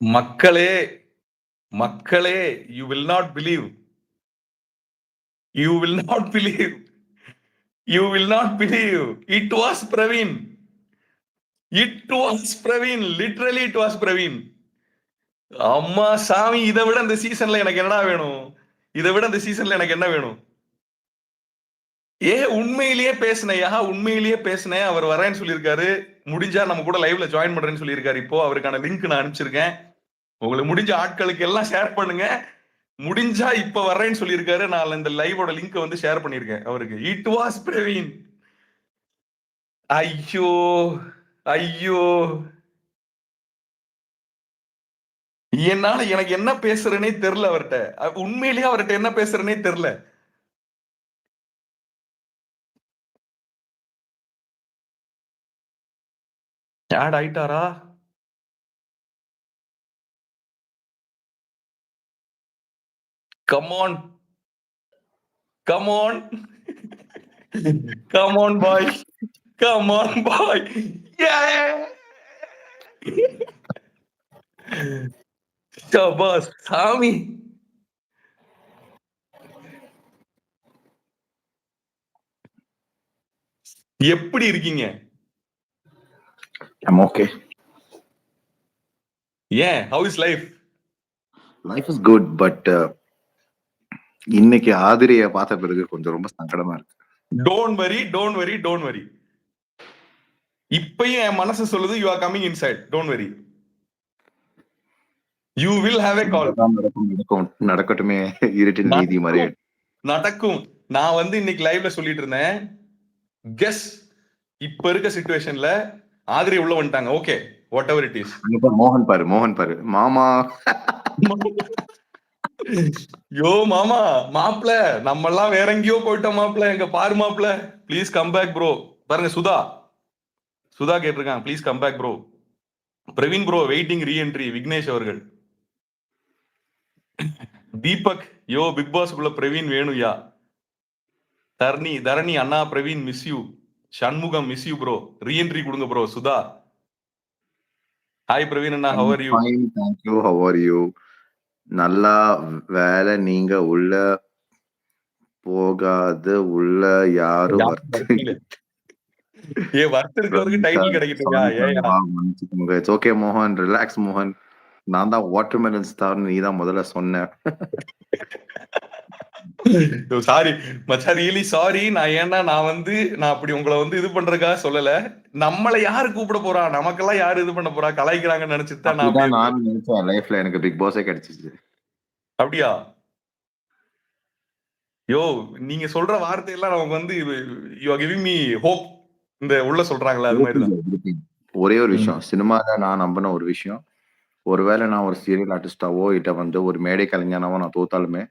மக்களே மக்களே you will not believe you will not believe you will not believe it was Praveen it was Praveen literally it was Praveen அம்மா சாமி இதை விட இந்த சீசன்ல எனக்கு என்னடா வேணும்? இதை விட இந்த சீசன்ல எனக்கு என்ன வேணும்? ஏ உண்மையிலேயே பேசினையா? உண்மையிலேயே பேசினேன். அவர் வரேன்னு சொல்லியிருக்காரு. முடிஞ்சா நம்ம கூட லைவ்ல ஜாயின் பண்றேன்னு சொல்லியிருக்காரு. இப்போ அவருக்கான லிங்க் நான் அனுப்பிச்சிருக்கேன். உங்களுக்கு முடிஞ்ச ஆட்களுக்கு எல்லாம் ஷேர் பண்ணுங்க. முடிஞ்சா இப்ப வர்றேன்னு சொல்லியிருக்காரு. நான் இந்த லைவோட லிங்க் வந்து ஷேர் பண்ணிருக்கேன் அவருக்கு. இட் வாஸ் பிரவீன் ஐயோ ஐயோ. என்னால எனக்கு என்ன பேசுறேனே தெரியல அவர்கிட்ட. உண்மையிலேயே அவர்கிட்ட என்ன பேசுறேனே தெரியல. Out ஆயிட்டாரா come on come on come on boy come on boy சபாஸ் சாமி எப்படி இருக்கீங்க I'm okay. Yeah, how is life? Life is good, but uh, இன்னைக்கு ஆதிரிய பார்த்த பிறகு கொஞ்சம் ரொம்ப சங்கடமா இருக்கு. Don't worry don't worry don't worry இப்பயும் என் மனசு சொல்லுது you are coming inside don't worry you will have a call நடக்கும் நடக்கட்டுமே இருட்டின் நீதி மாதிரி நடக்கும். நான் வந்து இன்னைக்கு லைவ்ல சொல்லிட்டு இருந்தேன். கெஸ் இப்ப இருக்க சிச்சுவேஷன்ல ஆதிரி உள்ள வந்துட்டாங்க. Okay whatever it is மோகன் பாரு மோகன் பாரு. மாமா. யோ மாமா மாப்பிள நம்ம எல்லாம் வேற எங்கேயோ போயிட்டோம் மாப்பிள எங்க பாரு மாப்பிள ப்ளீஸ் கம் பேக் ப்ரோ பாருங்க சுதா. சுதா கேட்டிருக்காங்க. Please come back bro Praveen bro waiting reentry Vignesh அவர்கள். தீபக் யோ big பாஸ்க்குள்ள Praveen வேணுயா? Dharani Dharani Anna Praveen miss you Shanmugam miss you bro reentry கொடுங்க bro Sudha. Hi Praveen Anna how are you thank you how are you நல்லா வேலை நீங்க உள்ள போகாது உள்ள யாரும் ஏ வர்த்தருக்கு டைட்டில் கிடைக்குதுங்க இட்ஸ் ஓகே மோகன். ரிலாக்ஸ் மோகன். நான் தான் வாட்டர் மெலன் ஸ்டார் நீ தான் முதல்ல சொன்ன. சாரி மச்சா ரியலி சாரி நான் ஏன்னா நான் வந்து நான் அப்படி உங்களை வந்து இது பண்றதுக்காக சொல்லல. நம்மள யாரு கூப்பிட போறா? நமக்கெல்லாம் யாரு இது பண்ண போறா? கலாய்க்கிறாங்கன்னு நினைச்சிட்டு நான் நினைச்சேன். லைஃப்ல எனக்கு பிக் பாஸே கிடைச்சிச்சு. அப்படியா? யோ நீங்க சொல்ற வார்த்தையெல்லாம் நமக்கு வந்து you are giving me hope இந்த உள்ள சொல்றாங்களா அது மாதிரி தான் ஒரே ஒரு விஷயம். சினிமால நான் நம்பின ஒரு விஷயம். ஒருவேளை நான் ஒரு சீரியல் ஆர்டிஸ்டாவோ இட்ட வந்து ஒரு மேடை கலைஞனாவோ நான் தோத்தாலுமே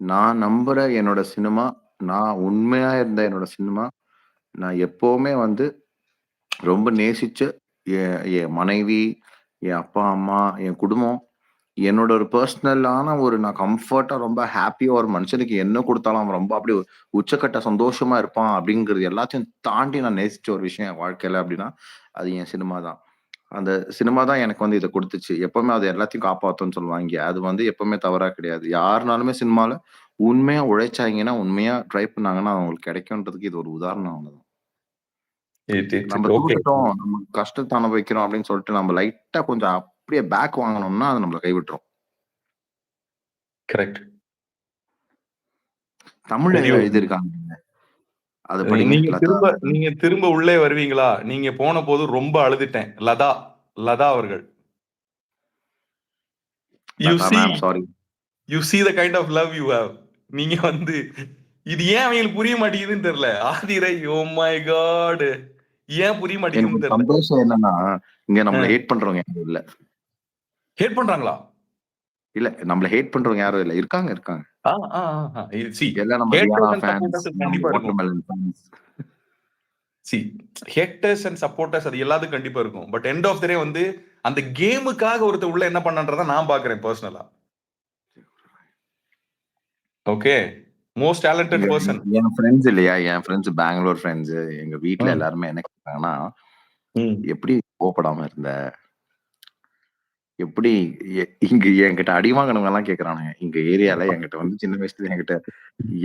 நான் நம்புற என்னோட சினிமா நான் உண்மையா இருந்த என்னோட சினிமா நான் எப்பவுமே வந்து ரொம்ப நேசிச்ச என் என் மனைவி என் அப்பா அம்மா என் குடும்பம். என்னோட ஒரு பர்சனலான ஒரு நான் கம்ஃபர்ட்டா ரொம்ப ஹாப்பியா ஒரு மனுஷனுக்கு என்ன கொடுத்தாலும் அவன் ரொம்ப அப்படி உச்சக்கட்ட சந்தோஷமா இருப்பான் அப்படிங்கிறது எல்லாத்தையும் தாண்டி நான் நேசிச்ச ஒரு விஷயம் என் வாழ்க்கையில அப்படின்னா அது என் சினிமா தான். அந்த சினிமா தான் எனக்கு வந்து இதை கொடுத்துச்சு. எப்பவுமே அது எல்லாத்தையும் காப்பாத்தும்னு சொல்லுவாங்க. அது வந்து எப்பவுமே தவறா கிடையாது. யாருனாலுமே சினிமால உண்மையா உழைச்சாங்கன்னா உண்மையா ட்ரை பண்ணாங்கன்னா அவங்களுக்கு கிடைக்கும்ன்றதுக்கு இது ஒரு உதாரணம் அவ்வளவுதான். நம்ம தூக்கிட்டோம் நம்ம கஷ்டத்தை அனுபவிக்கிறோம் அப்படின்னு சொல்லிட்டு நம்ம லைட்டா கொஞ்சம் அப்படியே பேக் வாங்கணும்னா அது நம்மள கைவிட்டுரும். கரெக்ட் தமிழ்ல எழுதியிருக்காங்க? அது நீங்க திரும்ப நீங்க திரும்ப உள்ளே வருவீங்களா? நீங்க போன போது ரொம்ப அழுதுட்டேன். லதா லதா அவர்கள். You see sorry you see the kind of love you have நீங்க வந்து இது ஏன் அவங்களுக்கு புரிய மாட்டேங்குதுன்னு தெரியல. ஆதிரை ஓ மை காட் ஏன் புரிய மாட்டேங்குதுன்னு தெரியல. சந்தோஷம் என்னன்னா இங்க நம்மள ஹேட் பண்றவங்க யாரும் இல்ல. ஹேட் பண்றாங்களா? இல்ல நம்மள ஹேட் பண்றவங்க யாரும் இல்ல. இருக்காங்க இருக்காங்க. எல்லாம் சி ஹேட்டர்ஸ் அண்ட் சப்போர்ட்டர்ஸ் அது எல்லாத்துக்கும் கண்டிப்பா இருக்கும். பட் எண்ட் ஆஃப் டே வந்து அந்த கேமுக்காக ஒருத்தர் உள்ள என்ன பண்ணன்றத நான் பாக்குறேன் பர்சனலா ஓகே மோஸ்ட் டேலண்டட் பர்சன் என் ஃப்ரெண்ட்ஸ் இல்லையா? என் ஃப்ரெண்ட்ஸ் பெங்களூர் ஃப்ரெண்ட்ஸ் எங்க வீட்ல எல்லாருமே என்ன கேட்டாங்கன்னா எப்படி கோபப்படாம இருந்த? எப்படி இங்க என்கிட்ட அடி வாங்கினவங்க எல்லாம் கேக்குறானுங்க. இங்க ஏரியால என்கிட்ட வந்து சின்ன வயசுல என்கிட்ட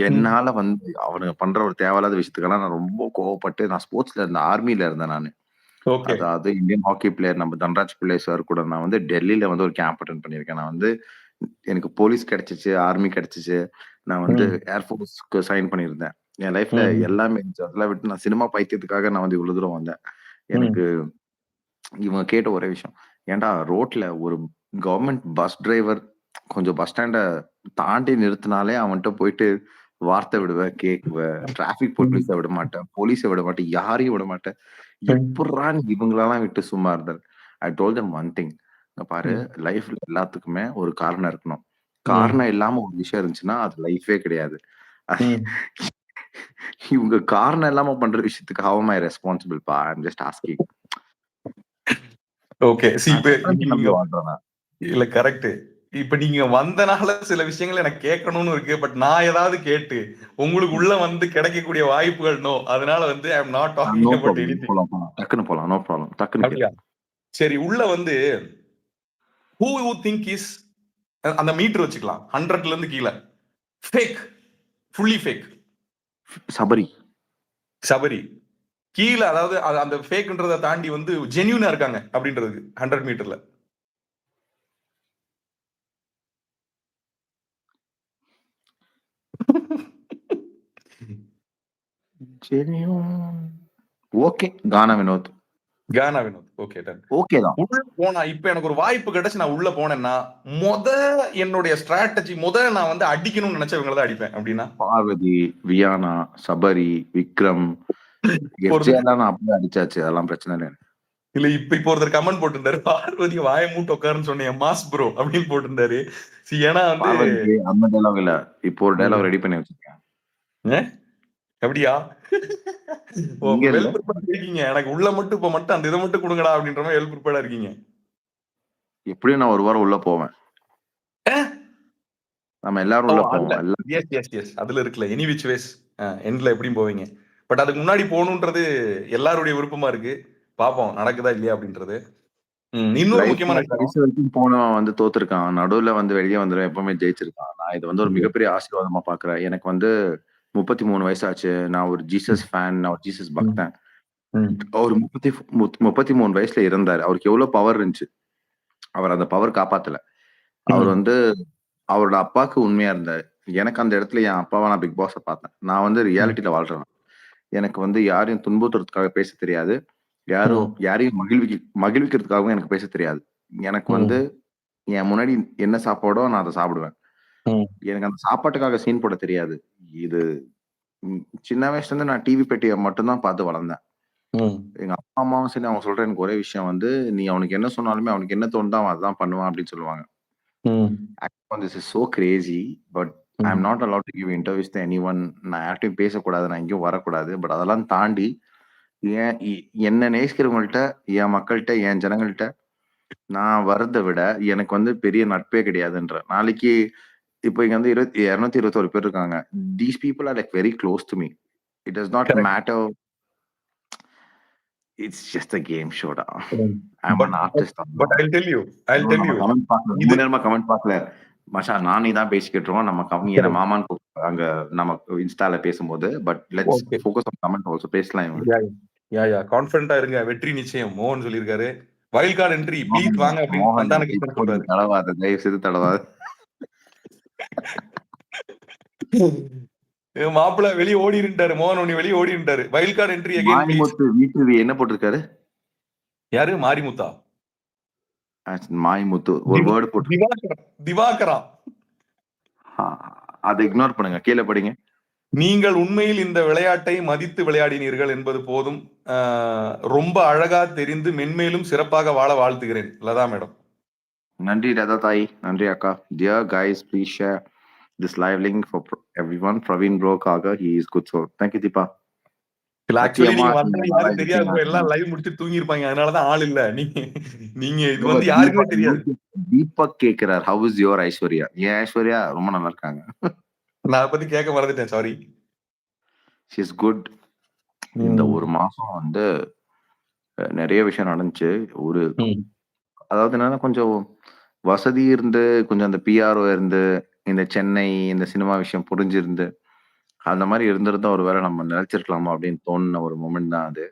என்னால வந்து அவனுங்க பண்ற ஒரு தேவையில்லாத விஷயத்துக்கெல்லாம் நான் ரொம்ப கோவப்பட்டு நான் ஸ்போர்ட்ஸ்ல இருந்த ஆர்மில இருந்தேன் நான். அதாவது இந்தியன் ஹாக்கி பிளேயர் நம்ம தன்ராஜ் பிள்ளை சார் கூட நான் வந்து டெல்லியில வந்து ஒரு கேம்ப் அட்டன் பண்ணியிருக்கேன். நான் வந்து எனக்கு போலீஸ் கிடைச்சிச்சு ஆர்மி கிடைச்சிச்சு. நான் வந்து ஏர்ஃபோர்ஸ்க்கு சைன் பண்ணியிருந்தேன். என் லைஃப்ல. எல்லாமே இருந்துச்சு அதெல்லாம் விட்டு நான் சினிமா பைத்தியத்துக்காக நான் வந்து இவ்வளவு தூரம் வந்தேன். எனக்கு இவங்க கேட்ட ஒரே விஷயம் ஏன்டா ரோட்ல ஒரு கவர்மெண்ட் பஸ் டிரைவர் கொஞ்சம் பஸ் ஸ்டாண்ட தாண்டி நிறுத்தினாலே அவன்கிட்ட போயிட்டு வார்த்தை விடுவேன் கேக்குவேன் டிராபிக் போலீஸை விட மாட்டேன் போலீஸை விட மாட்டேன் யாரையும் விட மாட்டேன் எப்படா நீ இவங்களெல்லாம் விட்டு சும்மா இருந்தார் I told them one thing பாரு லைஃப்ல எல்லாத்துக்குமே ஒரு காரணம் இருக்கணும். காரணம் இல்லாம ஒரு விஷயம் இருந்துச்சுன்னா அது லைஃபே கிடையாது. இவங்க காரணம் இல்லாம பண்ற விஷயத்துக்கு ஹவ் மை ரெஸ்பான்சிபிள் பா? ஐம் ஜஸ்ட் ஆஸ்கிங் ஓகே இப்ப நீங்க வாழ்றேன் இல்ல கரெக்ட் இப்ப நீங்க வந்தனால சில விஷயங்கள் எனக்கு கேட்கணும்னு இருக்கு பட் நான் ஏதாவது கேட்டு உங்களுக்கு உள்ள வந்து கிடைக்கக்கூடிய வாய்ப்புகள் நோ அதனால வந்து I'm not talking about anything போலாம்? போலாம் நோ ப்ராப்ளம். அப்படியா? சரி உள்ள வந்து ஹூ யூ திங்க் இஸ் அந்த மீட்டர் வச்சுக்கலாம். ஹண்ட்ரட்ல இருந்து கீழே. Fake fully fake Sabari. Sabari. கீழே அதாவது அது- அந்த ஃபேக்ன்றதை தாண்டி வந்து ஜென்யூனா இருக்காங்க அப்படின்றதுக்கு hundred மீட்டர்ல okay Gana Vinoth Gana Vinoth okay done okay தான். உள்ள போனா இப்ப எனக்கு ஒரு வாய்ப்பு கிடைச்சு நான் உள்ள போனேன்னா முத என்னுடைய ஸ்ட்ராட்டஜி முத நான் வந்து அடிக்கணும்னு நினைச்சவங்களை தான் அடிப்பேன் அப்படின்னா? பார்வதி வியானா சபரி விக்ரம் அப்படியே அடிச்சாச்சு. அதெல்லாம் பிரச்சனை இல்லை இல்ல இப்ப இப்போ ஒருத்தர் கமெண்ட் போட்டிருந்தாரு. பார்வதி வாய மூட்டு உட்காருன்னு சொன்னேன். மாஸ் ப்ரோ அப்படின்னு போட்டிருந்தாரு. ஏன்னா வந்து அந்த டைலாக் இல்ல. இப்போ ஒரு டைலாக் ரெடி பண்ணி வச்சிருக்கேன். அப்படியா? இருக்கீங்க. எனக்கு உள்ள மட்டும் இப்ப மட்டும் அந்த இதை மட்டும் கொடுங்கடா அப்படின்ற மாதிரி வெல் ப்ரிப்பேர்டா இருக்கீங்க. எப்படியும் நான் ஒரு வாரம் உள்ள போவேன். நம்ம எல்லாரும் உள்ள போவோம். அல்ல. எல்லாம் எஸ் எஸ் எஸ் அதுல இருக்குல்ல. எனி விச் வேஸ் எண்ட்ல எப்படியும் போவீங்க. பட் அதுக்கு முன்னாடி போகணுன்றது எல்லாருடைய விருப்பமா இருக்கு. பாப்போம் நடக்குதா இல்லையா அப்படின்றது. இன்னொரு முக்கியமான போனவன் வந்து தோத்துருக்கான். நடுவுல வந்து வெளியே வந்துடும் எப்பவுமே ஜெயிச்சிருக்கான். நான் இது வந்து ஒரு மிகப்பெரிய ஆசீர்வாதமா பாக்குறேன். எனக்கு வந்து முப்பத்தி மூணு வயசாச்சு. நான் ஒரு ஜீசஸ் ஃபேன் நான் ஒரு ஜீசஸ் பக்தன். அவர் முப்பத்தி முப்பத்தி மூணு வயசுல இருந்தாரு அவருக்கு எவ்வளவு பவர் இருந்துச்சு. அவர் அந்த பவர் காப்பாத்தல. அவர். வந்து அவரோட அப்பாவுக்கு உண்மையா இருந்தாரு. எனக்கு அந்த இடத்துல என் அப்பாவை நான் பிக் பாஸ பார்த்தேன். நான் வந்து ரியாலிட்டியில வாழ்றேன். எனக்கு வந்து யாரையும் துன்புறுத்துறதுக்காக பேச தெரியாது. யாரும் யாரையும் மகிழ்விக்க மகிழ்விக்கிறதுக்காகவும் எனக்கு பேச தெரியாது. எனக்கு. வந்து என் முன்னாடி என்ன சாப்பாடோ நான் அதை சாப்பிடுவேன். எனக்கு அந்த சாப்பாட்டுக்காக சீன் போட தெரியாது. இது சின்ன வயசுல இருந்து நான் டிவி பெட்டியை மட்டும்தான் பார்த்து வளர்ந்தேன். எங்க அப்பா அம்மாவும் சரி அவங்க சொல்ற எனக்கு ஒரே விஷயம் வந்து நீ அவனுக்கு என்ன சொன்னாலுமே அவனுக்கு என்ன தோணுதோ அவன் அதான் பண்ணுவான் அப்படின்னு சொல்லுவாங்க. This is so crazy but I ம். Am not allowed to give interviews anyone நான் யார்ட்டையும் பேசக்கூடாது. நான் எங்கேயும் வரக்கூடாது. பட் அதெல்லாம் தாண்டி ஏன் இ- என்ன நேசிக்கிறவங்கள்ட்ட என் மக்கள்கிட்ட என் ஜனங்கள்கிட்ட நான் வரதை விட எனக்கு வந்து பெரிய நட்பே கிடையாதுன்ற. நாளைக்கு இப்போ இங்க வந்து இருபத்தி இருநூத்தி இருபத்தோரு பேர் இருக்காங்க. These people are like very close to me it does not Correct. Matter it's just a game ஷோடா ம். I an artist but I tell you I tell you comment இது- நேரமா கமெண்ட் பார்க்கல. மஷா நானே தான் பேசிக்கிட்டு இருக்கோம் நம்ம கம்மி என்ன மாமான்னு அங்க நம்ம இன்ஸ்டால பேசும்போது but let's. Focus on comment also பேசலாம் யா யா கான்ஃபிடண்டா இருங்க. வெற்றி நிச்சயம். மோகன் சொல்லியிருக்காரு. வைல்ட் கார்டு என்ட்ரி ப்ளீஸ் வாங்க அப்படின்னு சந்தான கிருஷ்ணன் சொல்றாரு. தடவாத. தயவு செய்து தடவாத. மாப்பிள்ள வெளியே ஓடிருந்தாரு மோகன் உன்னை வெளியே ஓடிருந்தாரு வைல்ட் கார்டு என்ட்ரி அகைன் என்ன போட்டிருக்காரு? யாரு? மாரிமுத்தா? மாய்முத்து ஒரு வேர்டு போட்டு திவாகரா அதை இக்னோர் பண்ணுங்க. கீழே படிங்க. நீங்கள் உண்மையில் இந்த விளையாட்டை மதித்து விளையாடினீர்கள் என்பது போதும். ரொம்ப அழகா தெரிந்து மென்மேலும் சிறப்பாக வாழ வாழ்த்துகிறேன். லதா மேடம். நன்றி ரதா தாய். நன்றி அக்கா. Dear guys please share this live link for everyone Praveen ப்ரோக்காக he is good so thank you Deepa தெரியாது எல்லாம் லைவ் முடிச்சு தூங்கி இருப்பாங்க அதனாலதான் ஆள் இல்ல. நீங்க நீங்க இது வந்து யாருக்குமே தெரியாது. Deepak கேக்குறார். How is your Aishwarya? ஏன் ஐஸ்வர்யா ரொம்ப நல்லா இருக்காங்க நான் பத்தி கேட்க மறந்துட்டேன். சாரி இஸ் குட் இந்த ஒரு மாசம் வந்து நிறைய விஷயம் நடந்துச்சு. ஒரு. அதாவது என்னன்னா கொஞ்சம் வசதி இருந்து, கொஞ்சம் அந்த பிஆர்ஓ இருந்து, இந்த சென்னை, இந்த சினிமா விஷயம் புரிஞ்சிருந்து, அந்த மாரி இருந்திருந்தா ஒரு வேளை நம்ம நிலைச்சிருக்கலாமா அப்படின்னு தோணுன ஒரு மொமெண்ட் தான் அது.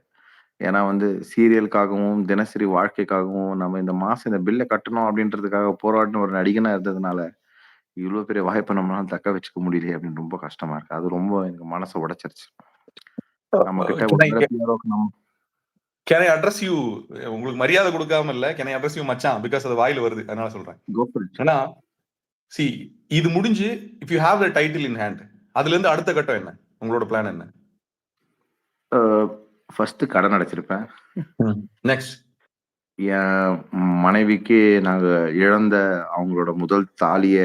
ஏன்னா வந்து சீரியலுக்காகவும், தினசரி வாழ்க்கைக்காகவும் நம்ம இந்த மாசம் இந்த பில்ல கட்டணும் அப்படின்றதுக்காக போராடின ஒரு நடிகனா இருந்ததுனால, இவ்ளோ பெரிய வாய்ப்ப நம்மளால தக்க வச்சுக்க முடியலையே அப்படின்னு ரொம்ப கஷ்டமா இருக்கு. அது ரொம்ப எனக்கு மனச உடைச்சிருச்சு. நம்ம கிட்ட கேன் ஐ வேளை பிஆர்ஓக்கு நம் கேன் ஐ அட்ரஸ் யூ உங்களுக்கு மரியாதை கொடுக்காம இல்ல கேன் ஐ அட்ரஸ் யூ மச்சான் பிகாஸ் அது வாயில வருது அதனால சொல்றேன் கோ ஃபார் இட். ஏன்னா சி இது முடிஞ்சு if you have the title in hand அதுல இருந்து அடுத்த கட்டம் என்ன உங்களோட பிளான் என்ன ஃபர்ஸ்ட் கடன் அடைச்சிருப்பேன். நெக்ஸ்ட் என் மனைவிக்கு நாங்க இழந்த அவங்களோட முதல் தாலிய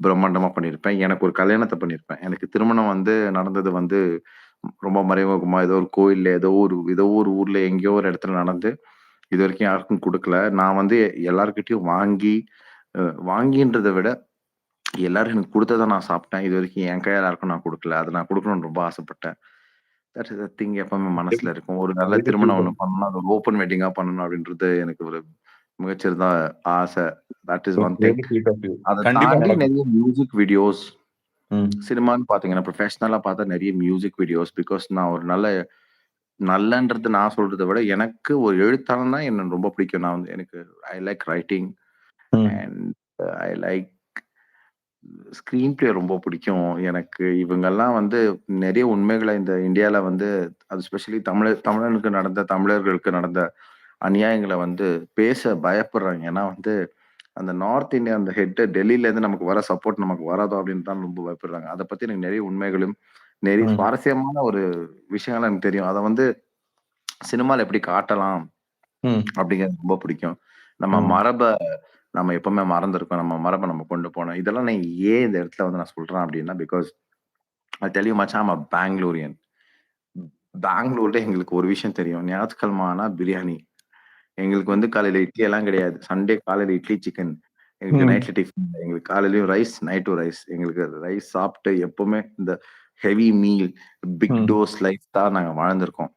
பிரம்மாண்டமா பண்ணியிருப்பேன். எனக்கு ஒரு கல்யாணத்த பண்ணியிருப்பேன். எனக்கு திருமணம் வந்து நடந்தது வந்து ரொம்ப மறைமுகமா ஏதோ ஒரு கோயில்ல, ஏதோ ஒரு ஏதோ ஒரு ஊர்ல எங்கேயோ ஒரு இடத்துல நடந்து, இதுவரைக்கும் யாருக்கும் குடுக்கல. நான் வந்து எல்லார்கிட்டயும் வாங்கி வாங்கின்றத விட, எல்லாரும் எனக்கு குடுத்தத நான் சாப்பிட்டேன். இதுவரைக்கும் என் கையால யாருக்கும் நான் குடுக்கல. அத நான் குடுக்கணும்னு ரொம்ப ஆசைப்பட்டேன். தட் இஸ் த திங் எப்பவுமே மனசுல இருக்கும். ஒரு நல்ல திருமணம் ஒண்ணு பண்ணணும். அது ஒரு ஓப்பன் வெட்டிங்கா பண்ணணும் அப்படின்றது எனக்கு ஒரு மிகச்சிறந்த ஆசை. That is one thing. அத கண்டிப்பா தாண்டி நடக்கும். நெறைய மியூசிக் வீடியோஸ் ம். சினிமான்னு பார்த்தீங்கன்னா, ப்ரொஃபஷனலா பார்த்தா நெறைய மியூசிக் வீடியோஸ். பிகாஸ் நான் ஒரு நல்ல நல்லன்றது நான் சொல்றத விட, எனக்கு ஒரு எழுத்தாளனா என்ன ரொம்ப பிடிக்கும். நான் வந்து எனக்கு ஐ லைக் ரைட்டிங் ம். And I like screenplay ரொம்ப பிடிக்கும். எனக்கு இவங்கலாம் வந்து நெறைய உண்மைகள இந்த இந்தியால வந்து அது ஸ்பெஷலி தமிழர் தமிழனுக்கு நடந்த தமிழர்களுக்கு நடந்த அநியாயங்கள வந்து பேச பயப்படுறாங்க. ஏன்னா வந்து அந்த நார்த் இந்தியா அந்த ஹெட் டெல்லிலேருந்து நமக்கு வர சப்போர்ட் நமக்கு வராதோ அப்படின்னு தான் ரொம்ப பயப்படுறாங்க. அத பத்தி எனக்கு நெறைய உண்மைகளும், நெறைய. சுவாரஸ்யமான ஒரு விஷயங்கள் எனக்கு தெரியும். அத வந்து சினிமால எப்படி காட்டலாம். அப்படிங்கிறது ரொம்ப பிடிக்கும். நம்ம. மரப நம்ம எப்பவுமே மறந்திருக்கோம். நம்ம மரப நம்ம கொண்டு போணும். இதெல்லாம் நான் ஏன் இந்த இடத்துல வந்து நான் சொல்றேன் அப்படின்னா, பிகாஸ் ஐ டெல் யூ மச்சான் ஐம் அ பெங்களூரியன். பெங்களூர்ல எங்களுக்கு ஒரு விஷயம் தெரியும். ஞாயிற்றுக்கிழமை ஆனா பிரியாணி. எங்களுக்கு வந்து காலையில இட்லி எல்லாம் கிடையாது. சண்டே காலையில இட்லி, சிக்கன். எங்களுக்கு. நைட்ல டிஃபன். எங்களுக்கு காலையிலயும் ரைஸ், நைட்டும் ரைஸ். எங்களுக்கு ரைஸ் சாப்பிட்டு எப்பவுமே இந்த heavy meal, big. Dose life தான் நாங்க வாழ்ந்திருக்கோம்.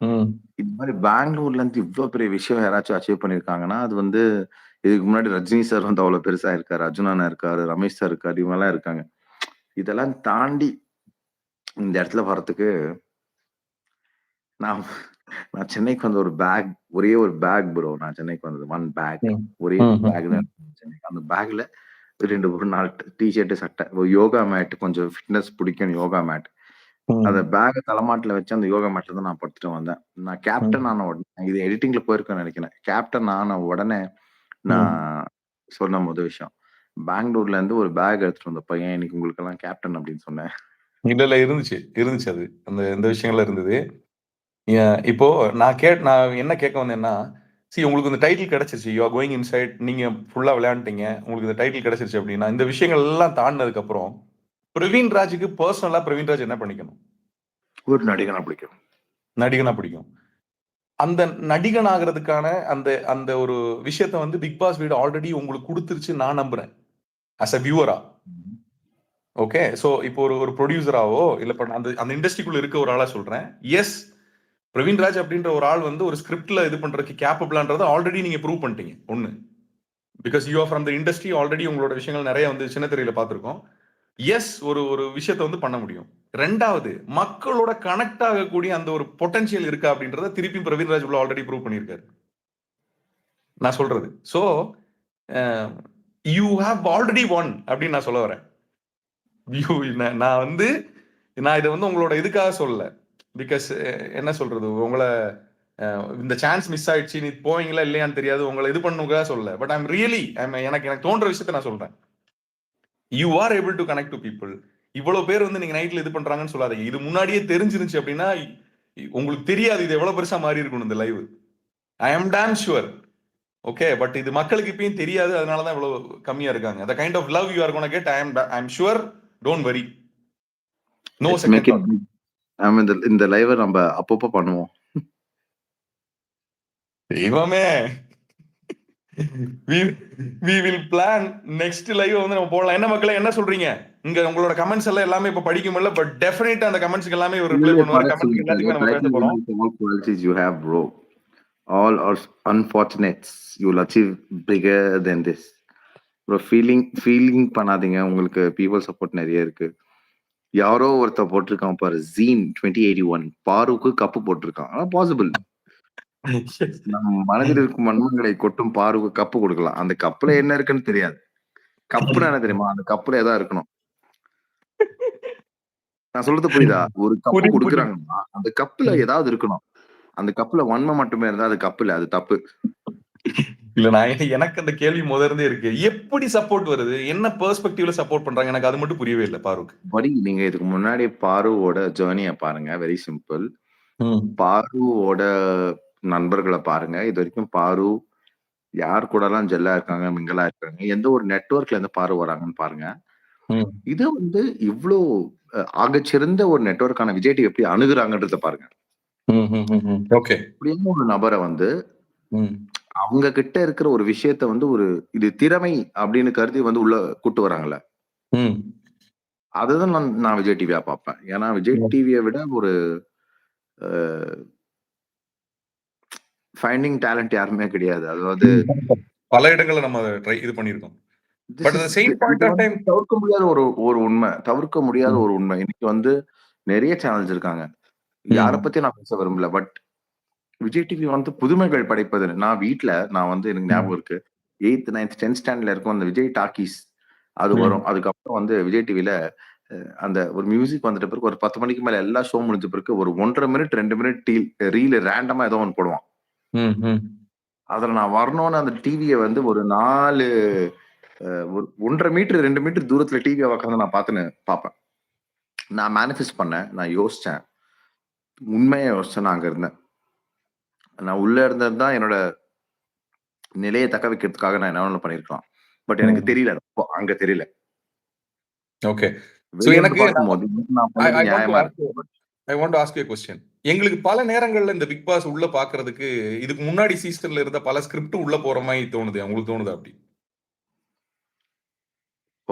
ம். இது மாரி பெங்களூர்ல இருந்து இவ்ளோ பெரிய விஷயம் யாராச்சும் அச்சீவ் பண்ணியிருக்காங்கன்னா, அது வந்து இதுக்கு முன்னாடி ரஜினி சார் வந்து அவ்வளோ பெருசா இருக்காரு. அர்ஜுன் அண்ணா இருக்காரு. ரமேஷ் சார் இருக்காரு. இவங்கலாம் இருக்காங்க. இதெல்லாம் தாண்டி இந்த இடத்துல வரதுக்கு நான் நான் சென்னைக்கு வந்த ஒரு பேக் ஒரே ஒரு பேக் ப்ரோ. நான் சென்னைக்கு வந்தது. 1 பேக். ம். ஒரே. ஒரு. பேக் தான் இருந்துச்சு. அந்த பேக்ல 2 ஒரு 4 டீ ஷர்ட், சட்டை, ஒரு யோகா மேட் கொஞ்சம் ஃபிட்னஸ் பிடிக்கும் யோகா மேட். அந்த ம். பேக்க தலைமாட்டுல வச்சு அந்த யோகா மேட்ல தான் நான் படுத்துட்டு வந்தேன். நான். கேப்டன் ஆன உடனே இது எடிட்டிங்ல போயிருக்கும்னு நெனைக்கிறேன். கேப்டன் ஆன உடனே. நான் சொன்ன மொத விஷயம். பெங்களூர்ல இருந்து ஒரு பேக் எடுத்துட்டு வந்த பையன் இன்னைக்கு உங்களுக்கெல்லாம் கேப்டன் அப்படின்னு சொன்னேன். இல்ல, இல்ல இருந்துச்சு. இருந்துச்சு அது. அந்த இந்த விஷயங்கள்லாம் இருந்தது. இப்போ நான் கேட் நான் என்ன கேட்க வந்தேன்னா, சி உங்களுக்கு இந்த டைட்டில் கிடைச்சிருச்சு. யூ ஆர் கோயிங் இன்சைட் நீங்க ஃபுல்லா விளையாண்டுட்டீங்க. உங்களுக்கு இந்த டைட்டில் கிடைச்சிருச்சு அப்படின்னா, இந்த விஷயங்கள் எல்லாம் தாண்டுனதுக்கு அப்புறம், பிரவீன் ராஜுக்கு பெர்சனலா பிரவீன் ராஜ் என்ன பண்ணிக்கணும்? ஒரு நடிகனா பிடிக்கும். நடிகனா பிடிக்கும். அந்த நடிகன் ஆகுறதுக்கான அந்த அந்த ஒரு விஷயத்த வந்து பிக் பாஸ் வீடு ஆல்ரெடி உங்களுக்கு குடுத்துருச்சு நான் நம்புறேன். ஆஸ் அ வியூவரா. ஓகே. சோ இப்போ ஒரு ஒரு புரொடியூசராவோ, இல்ல அந்த அந்த இண்டஸ்ட்ரிக்குள்ள இருக்க ஒரு ஆளா சொல்றேன். எஸ் பிரவீன் ராஜ் அப்படின்ற ஒரு ஆள் வந்து ஒரு ஸ்கிரிப்ட்ல இது பண்றதுக்கு கேப்பபிளான்றத ஆல்ரெடி நீங்க ப்ரூவ் பண்ணிட்டீங்க. 1 because you are from the industry already உங்களோட விஷயங்கள் நெறைய வந்து சின்ன திரையில பார்த்திருக்கோம். எஸ் ஒரு ஒரு விஷயத்த வந்து பண்ண முடியும். ரெண்டாவது மக்களோட கனெக்ட் ஆகக்கூடிய அந்த ஒரு பொட்டன்சியல் இருக்கா அப்படின்றத திருப்பி பிரவீன் ராஜ் உள்ள ஆல்ரெடி ப்ரூவ் பண்ணியிருக்காரு. நான் சொல்றது. So you have already won அப்படின்னு நான் சொல்ல வரேன். யூ நான் நான் வந்து நான் இதை வந்து உங்களோட இதுக்காக சொல்லலை பிகாஸ் என்ன சொல்றது? உங்களை இந்த சான்ஸ் மிஸ் ஆயிடுச்சு. நீ போவீங்களா இல்லையான்னு தெரியாது. உங்களை இது பண்ணுங்க சொல்லல. பட் ஐம் ரியலி ஐ எனக்கு எனக்கு தோன்ற விஷயத்த நான் சொல்றேன். You are able to connect to people. இவ்வளோ பேர் வந்து நீங்க நைட்ல இது பண்றாங்கன்னு சொல்லாதீங்க. இது முன்னாடியே தெரிஞ்சிருந்துச்சு அப்படின்னா, உங்களுக்கு தெரியாது இது எவ்வளவு பெருசா மாறி இருக்கணும் இந்த live. I am damn sure. Okay. But இது மக்களுக்கு இப்பயும் தெரியாது. அதனால தான் இவ்வளவு கம்மியா இருக்காங்க. The kind of love you are gonna get I am I am sure. Don't worry. No second இந்த லைவ நம்ம அப்பப்போ பண்ணுவோம். தெய்வமே! We will plan next live வந்து நம்ம போடலாம். என்ன மக்களே என்ன சொல்றீங்க? இங்க உங்களோட கமெண்ட்ஸ் எல்லாம் எல்லாமே இப்ப படிக்க முடியல. பட் டெஃபினட்டா அந்த கமெண்ட்ஸ்க்கு எல்லாமே இவர் ரிப்ளை பண்ணுவாரு. சொல்லிட்டாங்க. எல்லாத்துக்குமே நம்ம பேச போறோம். ஃபீலிங் ஃபீலிங் பண்ணாதீங்க உங்களுக்கு பீப்புள் சப்போர்ட் நிறைய இருக்கு யாரோ ஒருத்தர் போட்டிருக்கான் பாரு ஜீன் டுவெண்ட்டி எயிட்டி ஒன் பாருக்கு கப்பு போட்டிருக்கான் ஆனா பாசிபிள் நம்ம மனதில் இருக்கும் மண்மங்களை கொட்டும் பாருக்கு கப்பு கொடுக்கலாம். அந்த கப்புல என்ன இருக்குன்னு தெரியாது. கப்புனா என்ன தெரியுமா? அந்த கப்புல ஏதா இருக்கணும். நான் சொல்றது புரியுதா? ஒரு கப்பு. கொடுக்குறாங்கன்னா அந்த கப்புல ஏதாவது இருக்கணும். அந்த கப்புல வன்மை மட்டுமே இருந்தா அது கப்பு இல்ல அது தப்பு. இல்ல நான் எனக்கு அந்த கேள்வி முதர்ந்தே இருக்கு. எப்படி சப்போர்ட் வருது? என்ன பெர்ஸ்பெக்டிவ்ல சப்போர்ட் பண்றாங்க? எனக்கு அது மட்டும் புரியவே இல்லை பாருக் படி நீங்க இதுக்கு முன்னாடி பாருவோட ஜேர்னிய பாருங்க. வெரி சிம்பிள் பாருவோட நண்பர்களை பாருங்க. இது வரைக்கும் பாரு யார் கூடலாம் ஜெல்லா இருக்காங்க மிங்கலா இருக்காங்க எந்த ஒரு நெட்வொர்க்ல இருந்து பாரு வராங்கன்னு பாருங்க. இது வந்து இவ்ளோ அஹ், ஆகச்சிறந்த ஒரு நெட்வொர்க்கான விஜய் டிவி எப்படி அணுகுறாங்கன்றத பாருங்க. ஓகே. இப்படியான ஒரு நபரை வந்து அவங்க கிட்ட இருக்கிற ஒரு விஷயத்த வந்து ஒரு இது திறமை அப்படின்னு கருதி வந்து உள்ள கூட்டு வராங்கல்ல. அதுதான் நான் நான் விஜய் டிவியா பார்ப்பேன். ஏன்னா விஜய். டிவியை விட ஒரு ஃபைண்டிங் டேலண்ட் யாருமே கிடையாது. அதாவது பல இடங்கள்ல நம்ம ட்ரை இது பண்ணிருக்கோம் தவிர்க்க முடியாத ஒரு ஒரு உண்மை தவிர்க்க முடியாத. ஒரு உண்மை. இன்னைக்கு வந்து நிறைய சேனல்ஸ் இருக்காங்க. யார பத்தி நான் பேச விரும்பல பட் விஜய் டிவி வந்து புதுமைகள் படைப்பது நான் வீட்ல நான் வந்து எனக்கு. ஞாபகம் இருக்கு. எயித் நைன்த் டென்த் ஸ்டாண்டர்ட்ல இருக்கும் அந்த விஜய் டாக்கீஸ். அது. வரும். அதுக்கப்புறம் வந்து விஜய் டிவில அந்த ஒரு மியூசிக் வந்துட்ட பிறகு ஒரு பத்து மணிக்கு மேல எல்லா ஷோ முடிஞ்ச பிறகு ஒரு ஒன்றரை மினிட் ரெண்டு மினிட் டீல் ரீல் ரேண்டமா ஏதோ ஒன்று போடுவான். அதுல நான் வரணும்னு அந்த டிவியை வந்து ஒரு நாலு ஒரு ஒன்றரை மீட்டர் ரெண்டு மீட்டர் தூரத்துல டிவியை உட்காந்து நான் பார்த்துன்னு பார்ப்பேன் நான் மேனிஃபெஸ்ட் பண்ணேன் நான் யோசிச்சேன். உண்மையை யோசிச்சேன் நான் அங்க இருந்தேன். நான் உள்ள இருந்தது தான் என்னோட நிலையை தக்க வைக்கிறதுக்காக நான் என்ன வேணாலும் பட் எனக்கு ம். தெரியல அப்போ அங்க தெரியல. ஓகே. வெளிய இருந்து எனக்கு- பார்க்கும்போது நான் பண்ணது நியாயமா இருக்கு I want ask you question எங்களுக்கு பல நேரங்கள்ல இந்த பிக் பாஸ் உள்ள பாக்குறதுக்கு இதுக்கு முன்னாடி சீசன்ல இருந்த பல ஸ்கிரிப்ட் உள்ள போற மாதிரி தோணுது உங்களுக்கு தோணுது அப்படி?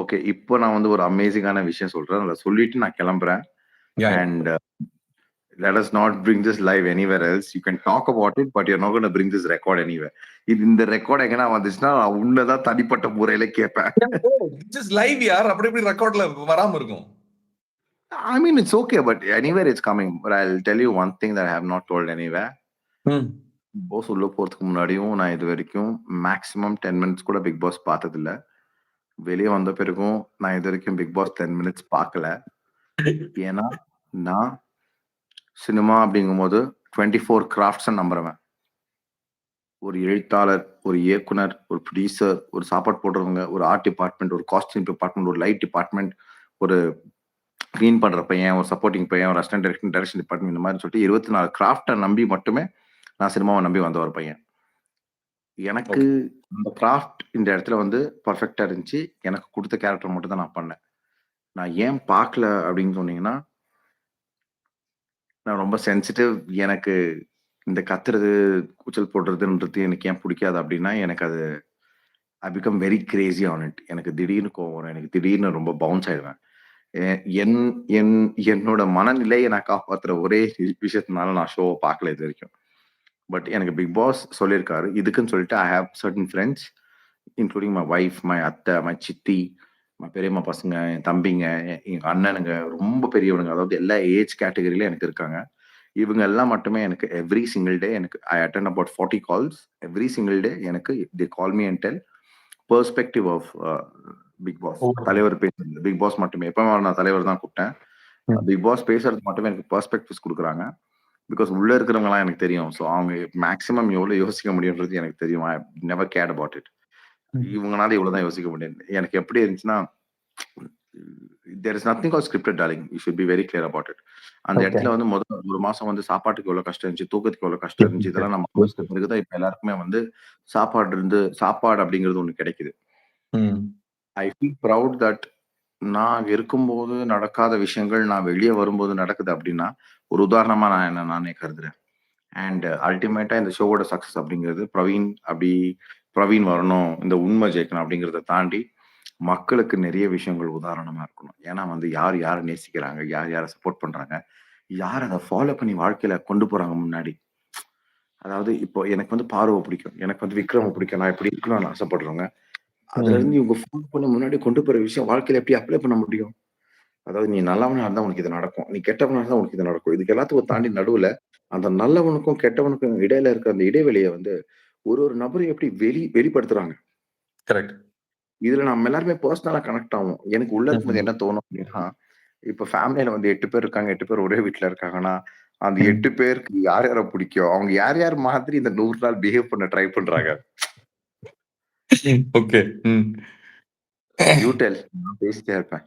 ஓகே இப்போ நான் வந்து ஒரு அமேசிங்கான விஷயம் சொல்றேன். அதை சொல்லிட்டு நான் கிளம்புறேன். Let us not bring this live anywhere else. You can talk about it but you're not going to bring this record anywhere. இது இந்த ரெக்கார்ட் எங்கன்னா வந்துச்சுன்னா நான் உன்னதான் தனிப்பட்ட முறையில கேட்பேன். லைவ் யார்? அப்படி இப்படி ரெக்கார்ட்ல வராம இருக்கும்? I mean, it's okay, but anywhere it's coming. But I'll tell you one thing that I have not told anywhere. Boss உள்ள போறதுக்கு முன்னாடியும் நான் இது வரைக்கும் மேக்ஸிமம் டென் மினிட்ஸ் கூட பிக் பாஸ் பார்த்ததில்ல வெளியே வந்த பிறகும் நான் இது வரைக்கும் பிக் பாஸ் டென் மினிட்ஸ் பார்க்கல ஏன்னா நான் சினிமா அப்படிங்கும்போது டுவெண்ட்டி ஃபோர் கிராஃப்ட்ஸ் நம்புறவன் ஒரு எழுத்தாளர் ஒரு இயக்குனர் ஒரு ப்ரொடியூசர் ஒரு சாப்பாடு போடுறவங்க ஒரு ஆர்ட் டிபார்ட்மெண்ட் ஒரு காஸ்டியூம் டிபார்ட்மெண்ட் ஒரு லைட் டிபார்ட்மெண்ட் ஒரு க்ளீன் பண்ற பையன் ஒரு சப்போர்ட்டிங் பையன் ஒரு அசிஸ்டன்ட் டைரக்ஷன் டைரக்ஷன் டிபார்ட்மெண்ட் இந்த மாதிரி சொல்லிட்டு இருபத்தி நாலு கிராஃப்டை நம்பி மட்டுமே நான் சினிமாவை நம்பி வந்த ஒரு பையன். எனக்கு அந்த கிராஃப்ட் இந்த இடத்துல வந்து பர்ஃபெக்டா இருந்துச்சு. எனக்கு கொடுத்த கேரக்டர் மட்டும் தான் நான் பண்ணேன். நான் ஏன் பார்க்கல அப்படின்னு சொன்னீங்கன்னா நான் ரொம்ப சென்சிட்டிவ் எனக்கு இந்த கத்துறது கூச்சல் போடுறதுன்றது எனக்கு ஏன் பிடிக்காது அப்படின்னா எனக்கு அது I become very crazy on it எனக்கு திடீர்னு கோவம் வரும். எனக்கு திடீர்னு ரொம்ப பவுன்ஸ் ஆயிடுவேன். என் என் என்னோட மனநிலையை நான் காப்பாத்துற ஒரே விஷயத்தினால நான் ஷோவை பார்க்கல இது வரைக்கும். பட் எனக்கு பிக் பாஸ் சொல்லியிருக்காரு இதுக்குன்னு சொல்லிட்டு I have certain friends including my wife my அத்தை மை சித்தி மை பெரியம்மா பசங்க என் தம்பிங்க எங்கள் அண்ணனுங்க ரொம்ப பெரியவனுங்க. அதாவது எல்லா ஏஜ் கேட்டகரியில எனக்கு இருக்காங்க. இவங்க எல்லாம் மட்டுமே எனக்கு எவ்ரி சிங்கிள் டே எனக்கு I attend about forty calls every single day எனக்கு they call me and tell perspective of Bigg Boss. தலைவர் பேசுறது. பிக் பாஸ் மட்டுமே. எப்போ நான் தலைவர் தான் கூப்பிட்டேன். பிக் பாஸ் பேசுறது மட்டுமே எனக்கு பெர்ஸ்பெக்டிவ்ஸ் கொடுக்குறாங்க. பிகாஸ் உள்ள இருக்கிறவங்கலாம் எனக்கு தெரியும். ஸோ அவங்க மேக்ஸிமம் எவ்வளவு யோசிக்க முடியுன்றது எனக்கு தெரியும். I never cared about it. இவங்கனால இவ்வளவுதான் யோசிக்க முடியும். எனக்கு எப்படி இருந்துச்சுன்னா there is nothing all scripted darling you should be very clear about it அந்த. இடத்துல வந்து முதல் ஒரு மாசம் வந்து சாப்பாட்டுக்கு எவ்வளவு கஷ்டம் இருந்துச்சு தூக்கத்துக்கு எவ்வளவு கஷ்டம் இருந்துச்சு இதெல்லாம் நம்ம யோசித்த பிறகுதான் இப்ப எல்லாருக்குமே வந்து சாப்பாடு இருந்து சாப்பாடு அப்படிங்கிறது ஒண்ணு கிடைக்குது. ஐ ஃபீல் ப்ரவுட் தட் நான் இருக்கும்போது நடக்காத விஷயங்கள் நான் வெளியே வரும்போது நடக்குது அப்படின்னா ஒரு உதாரணமா நான் என்ன நானே கருதுறேன் அண்ட் அல்டிமேட்டா uh, இந்த ஷோவோட சக்சஸ் அப்படிங்கிறது பிரவீன் அப்படி பிரவீன் வரணும் இந்த உண்மை ஜெயிக்கணும் அப்படிங்கிறத தாண்டி மக்களுக்கு நிறைய விஷயங்கள் உதாரணமா இருக்கணும் ஏன்னா வந்து யார் யாரை நேசிக்கிறாங்க யார் யாரை சப்போர்ட் பண்றாங்க யார் அதை ஃபாலோ பண்ணி வாழ்க்கையில கொண்டு போறாங்க முன்னாடி அதாவது இப்போ எனக்கு வந்து பார்வை பிடிக்கும். எனக்கு வந்து விக்ரம பிடிக்கும். நான் இப்படி இருக்கணும்னு ஆசைப்படுறவங்க. அதுல ம். இருந்து இவங்க ஃபாலோ பண்ண முன்னாடி கொண்டு போற விஷயம் வாழ்க்கையில எப்படி அப்ளை பண்ண முடியும்? அதாவது நீ நல்லவனா இருந்தா உனக்கு இது நடக்கும். நீ கெட்டவனா இருந்தா உனக்கு இது நடக்கும். இதுக்கு எல்லாத்துக்கும் தாண்டி நடுவுல அந்த நல்லவனுக்கும், கெட்டவனுக்கும் இடையில இருக்கிற அந்த இடைவெளிய வந்து ஒரு ஒரு நபரும் எப்படி வெளி வெளிப்படுத்துறாங்க. கரெக்ட். இதுல நம்ம எல்லாருமே பெர்சனலா கனெக்ட் ஆவோம். எனக்கு உள்ள இருக்கும்போது ம்ஹ்ம். என்ன தோணும் அப்டின்னா, இப்ப ஃபேமிலில வந்து 8 பேர் இருக்காங்க. 8 பேர் ஒரே வீட்ல இருக்காங்கன்னா, அந்த ம். 8 பேருக்கு யார் யார பிடிக்கும்? அவங்க யார் யார் மாதிரி இந்த 100 நாள் பிஹேவ் பண்ண ட்ரை பண்றாங்க? ஓகே. ம். You tell. நான் பேசிட்டே இருப்பேன்.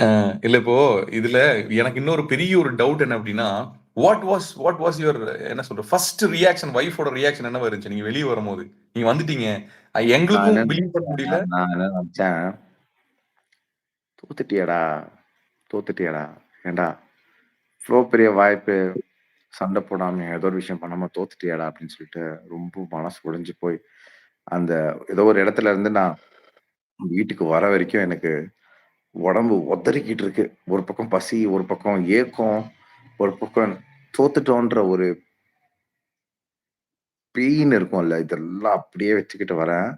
அ இல்ல இப்போ இதுல எனக்கு இன்னொரு பெரிய ஒரு டவுட் என்ன அப்டின்னா, what was what was your என்ன சொல்றது? ஃபர்ஸ்ட் ரியாக்ஷன் வைஃப்போட ரியாக்ஷன் என்னவா இருந்துச்சு? நீங்க வெளிய வரும்போது. நீங்க வந்துட்டீங்க. அ நான் எங்களுக்கும் என்ன பிலீவ் பண்ண முடியல. நெனச்சேன் நான் என்ன நெனச்சேன் தோத்துட்டியேடா! தோத்துட்டியேடா! ஏன்டா இவ்ளோ பெரிய வாய்ப்பு. சண்ட போடாம ஏதோ ஒரு விஷயம் பண்ணாம தோத்துட்டியேடா! அப்படின்னு சொல்லிட்டு ரொம்ப மனசு உடைஞ்சு போய், அந்த ஏதோ ஒரு இடத்துல இருந்து நான் வீட்டுக்கு வர வரைக்கும் எனக்கு உடம்பு ஒத்தரிக்கிட்டு இருக்கு. ஒரு பக்கம் பசி, ஒரு பக்கம் ஏக்கம், ஒரு பக்கம் தோத்துட்டோன்ற ஒரு பெயின் இருக்கும்ல. இதெல்லாம் அப்படியே வச்சுக்கிட்டு வரேன்.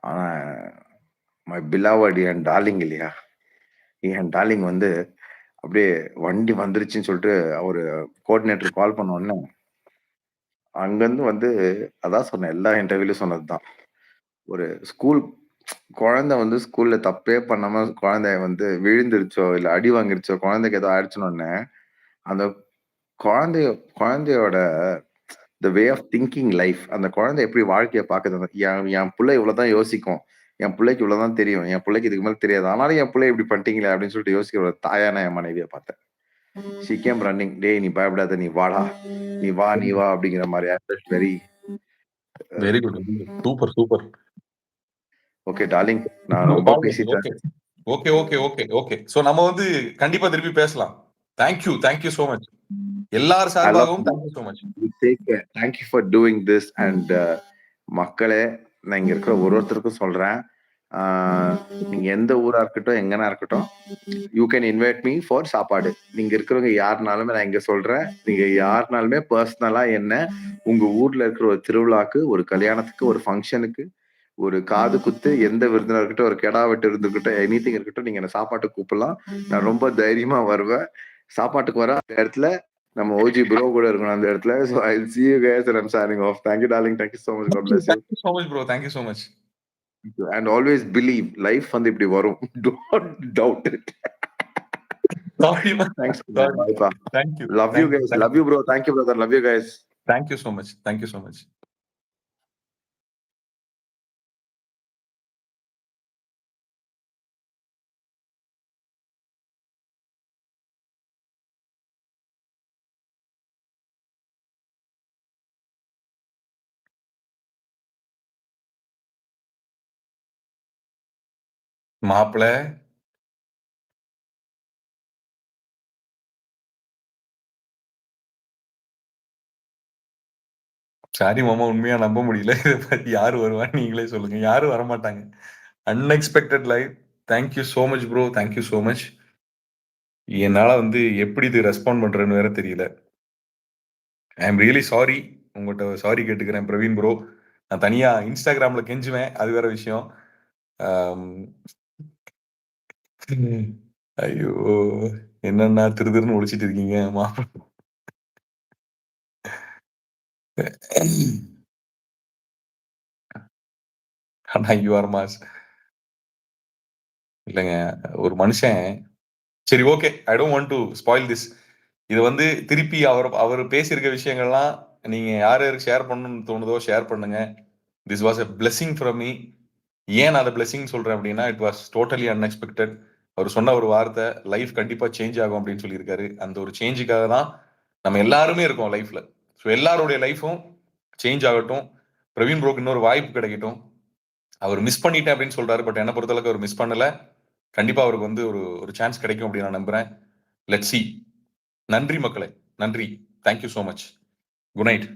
ஆனா, மை பிலவட் என் டார்லிங் இல்லையா? என் டார்லிங் வந்து அப்படியே வண்டி வந்துருச்சுன்னு சொல்லிட்டு அவரு கோஆர்டினேட்டர் கால் பண்ண உடனே அங்கேருந்து வந்து அதான் சொன்னேன். எல்லா இன்டர்வியூலையும் சொன்னது தான். ஒரு ஸ்கூல் குழந்தை வந்து ஸ்கூல்ல தப்பே பண்ணாம குழந்தை வந்து விழுந்துருச்சோ, இல்ல அடி வாங்கிருச்சோ, குழந்தைக்கு ஏதோ ஆயிடுச்சுன்னு அந்த குழந்தைய குழந்தையோட the way of thinking life அந்த குழந்தை எப்படி வாழ்க்கையை பார்க்குது என் என் பிள்ளை இவ்வளவுதான் யோசிக்கும். என் பிள்ளைக்கு இவ்வளவுதான் தெரியும். என் பிள்ளைக்கு இதுக்கு மேல தெரியாது. ஆனாலும் என் பிள்ளை இப்படி பண்ணிட்டீங்களே அப்படின்னு சொல்லிட்டு யோசிக்கிற ஒரு தாயான என் மனைவியை பார்த்தேன். She came running. டேய் நீ பயப்படாத. நீ வாடா. நீ வா, நீ வா அப்படிங்கிற மாதிரி very very good. Super, super. Okay darling. நான் ரொம்ப பேசிட்டேன். Okay. Okay, okay, okay. So நம்ம வந்து கண்டிப்பா திருப்பி பேசலாம். Thank you, thank you so much. எல்லார் சார்பாகவும் thank you so much. Take care. Thank you for doing this and மக்களே நான் இங்க இருக்கிற ஒரு ஒருத்தருக்கும் சொல்றேன். நீங்க எந்த ஊரா இருக்கட்டும், எங்கனா இருக்கட்டும், you can invite me for சாப்பாடு. நீங்க இருக்கிறவங்க யாருனாலுமே நான் இங்க சொல்றேன். நீங்க யாருனாலுமே பெர்சனலா என்ன உங்க ஊர்ல இருக்கிற ஒரு திருவிழாக்கு, ஒரு கல்யாணத்துக்கு, ஒரு ஃபங்ஷனுக்கு, ஒரு காது குத்து, எந்த விருந்தினர் இருக்கட்டும், ஒரு கெடா வெட்டு விருந்து இருக்கட்டும், எனிதிங் இருக்கட்டும், நீங்க என்ன சாப்பாட்டுக்கு கூப்பிடலாம். நான் ரொம்ப தைரியமா வருவேன். சாப்பாட்டுக்கு வர அந்த இடத்துல நம்ம ஓஜி ப்ரோ கூட இருக்கணும் அந்த இடத்துல. So I see you guys and I'm signing off. Thank you darling. Thank you so much. God bless you. Thank you so much bro. Thank you so much. And always believe life வந்து இப்படி வரும். Don't doubt it. Thanks. Thank you. Love you guys. Love you bro. Thank you brother. Love you guys. Thank you so much. Thank you so மாப்பிள. Sorry மாமா உண்மையா நம்ப முடியல. இதை பத்தி யார் வருவான்னு நீங்களே சொல்லுங்க. யாரும் வரமாட்டாங்க. Unexpected life thank you so much bro. Thank you so much. என்னால வந்து எப்படி இது ரெஸ்பாண்ட் பண்றேன்னு வேற தெரியல. I am really sorry. உங்கள்கிட்ட சாரி கேட்டுக்கிறேன் பிரவீன் ப்ரோ. நான் தனியா இன்ஸ்டாகிராமில் கெஞ்சுவேன். அது வேற விஷயம். ஐயோ! என்னண்ணா திரு திருன்னு முழிச்சிட்டு இருக்கீங்க. மாப்பிள. அண்ணா யூ ஆர் மாஸ். இல்லங்க. ஒரு மனுஷன் சரி okay. I don't want to spoil this. இது வந்து திருப்பி அவர் அவர் பேசியிருக்க விஷயங்கள்லாம் நீங்க யார் யாருக்கு ஷேர் பண்ணணும்னு தோணுதோ ஷேர் பண்ணுங்க. This was a blessing from me. ஏன் நான் அத பிளெஸ்ஸிங் சொல்றேன் அப்படின்னா, இட் வாஸ் டோட்டலி அன்எக்ஸ்பெக்டட். அவர் சொன்ன ஒரு வார்த்தை, லைஃப் கண்டிப்பாக சேஞ்ச் ஆகும் அப்படின்னு சொல்லியிருக்காரு. அந்த ஒரு சேஞ்சுக்காக தான் நம்ம எல்லாருமே இருக்கோம் லைஃப்ல. ஸோ எல்லாருடைய லைஃப்பும் சேஞ்ச் ஆகட்டும். பிரவீன் ப்ரோக்கு இன்னொரு வாய்ப்பு கிடைக்கட்டும். அவர் மிஸ் பண்ணிட்டேன் அப்படின்னு சொல்றாரு. பட் என்னை பொறுத்தளவுக்கு அவர் மிஸ் பண்ணல. கண்டிப்பா அவருக்கு வந்து ஒரு ஒரு சான்ஸ் கிடைக்கும் அப்படின்னு நான் நம்புறேன். Let see. நன்றி மக்களே. நன்றி. Thank you much. Good night.